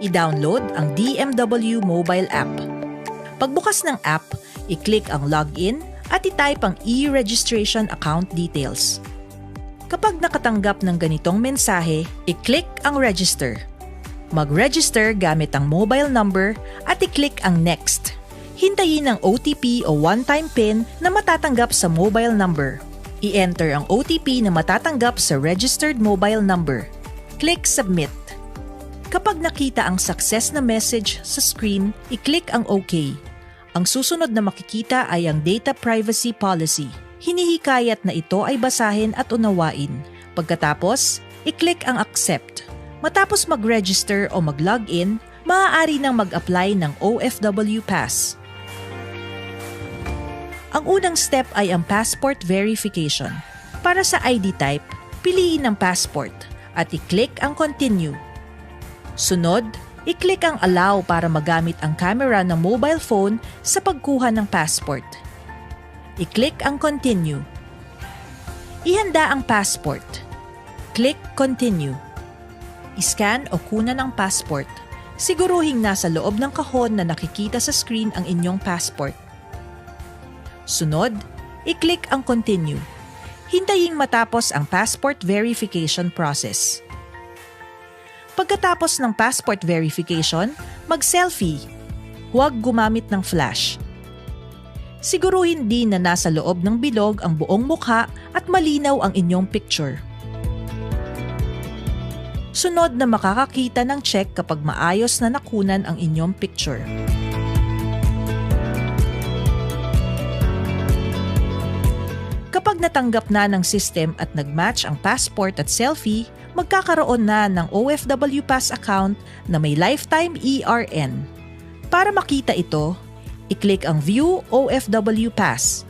i-download ang DMW mobile app. Pagbukas ng app, i-click ang login at i-type ang e-registration account details. Kapag nakatanggap ng ganitong mensahe, i-click ang register. Mag-register gamit ang mobile number at i-click ang next. Hintayin ang OTP o one-time PIN na matatanggap sa mobile number. I-enter ang OTP na matatanggap sa registered mobile number. Click Submit. Kapag nakita ang success na message sa screen, i-click ang OK. Ang susunod na makikita ay ang Data Privacy Policy. Hinihikayat na ito ay basahin at unawain. Pagkatapos, i-click ang Accept. Matapos mag-register o mag-login, maaari nang mag-apply ng OFW Pass. Ang unang step ay ang passport verification. Para sa ID type, piliin ang passport at i-click ang Continue. Sunod, i-click ang Allow para magamit ang camera ng mobile phone sa pagkuha ng passport. I-click ang Continue. Ihanda ang passport. Click Continue. I-scan o kunan ang passport. Siguruhing nasa loob ng kahon na nakikita sa screen ang inyong passport. Sunod, i-click ang Continue. Hintaying matapos ang passport verification process. Pagkatapos ng passport verification, mag-selfie. Huwag gumamit ng flash. Siguruhin din na nasa loob ng bilog ang buong mukha at malinaw ang inyong picture. Sunod na makakakita ng check kapag maayos na nakunan ang inyong picture. Kapag natanggap na ng system at nag-match ang passport at selfie, magkakaroon na ng OFW Pass account na may lifetime ERN. Para makita ito, i-click ang View OFW Pass.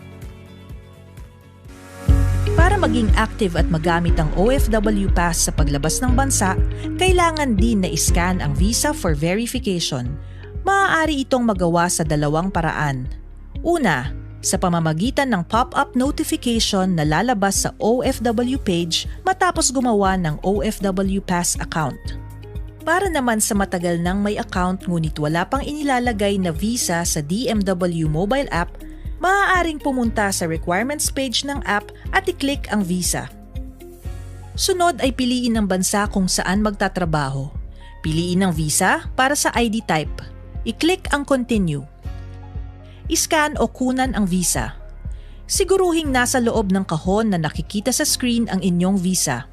Para maging active at magamit ang OFW Pass sa paglabas ng bansa, kailangan din na iscan ang visa for verification. Maaari itong magawa sa dalawang paraan. Una, sa pamamagitan ng pop-up notification na lalabas sa OFW page matapos gumawa ng OFW Pass account. Para naman sa matagal nang may account ngunit wala pang inilalagay na visa sa DMW mobile app, maaaring pumunta sa requirements page ng app at i-click ang visa. Sunod ay piliin ang bansa kung saan magtatrabaho. Piliin ang visa para sa ID type. I-click ang continue iscan o kunan ang visa. Siguruhing nasa loob ng kahon na nakikita sa screen ang inyong visa.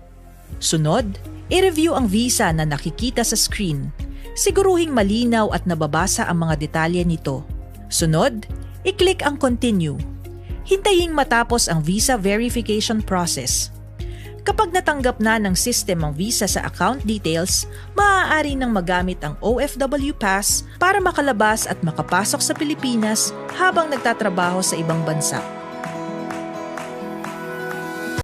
Sunod, i-review ang visa na nakikita sa screen. Siguruhing malinaw at nababasa ang mga detalye nito. Sunod, i-click ang continue. Hintaying matapos ang visa verification process. Kapag natanggap na ng system ang visa sa account details, maaari nang magamit ang OFW Pass para makalabas at makapasok sa Pilipinas habang nagtatrabaho sa ibang bansa.